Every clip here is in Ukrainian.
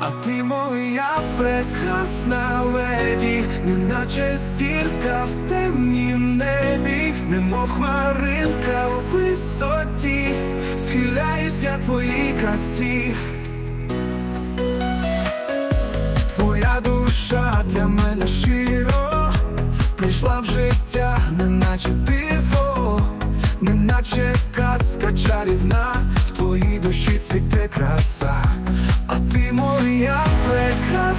А ти моя прекрасна леді, неначе зірка в темнім небі, немов хмаринка у висоті, схиляюсь я твоїй красі. Твоя душа для мене щиро. Прийшла в життя, неначе диво, неначе казка чарівна, в твоїй душі цвіте краса,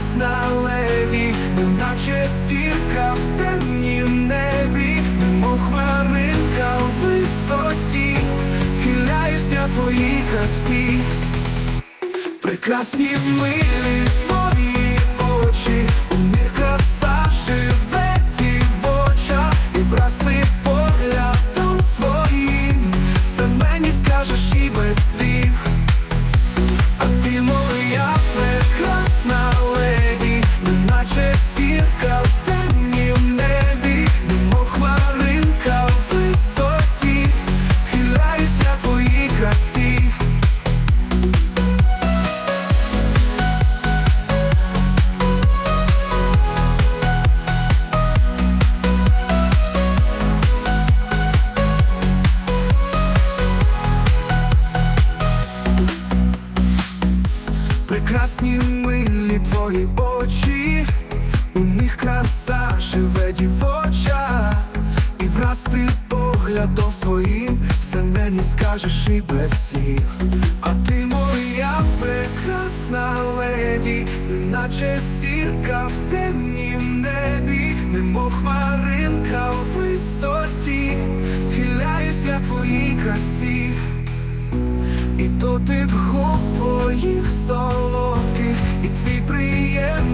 прекрасна леді, наче зірка в темнім небі, Мохмаринка хмаринка в висоті, схиляюся твоїй красі. Прекрасні милі твої Прекрасні милі твої очі, у них краса живе дівоча, і враз ти поглядом своїм все мені скажеш і без слів. А ти моя прекрасна леді, неначе зірка в темнім небі, немов хмаринка в висоті, схиляюся твоїй красі. І дотик губ твоїх солодких, і твій приємний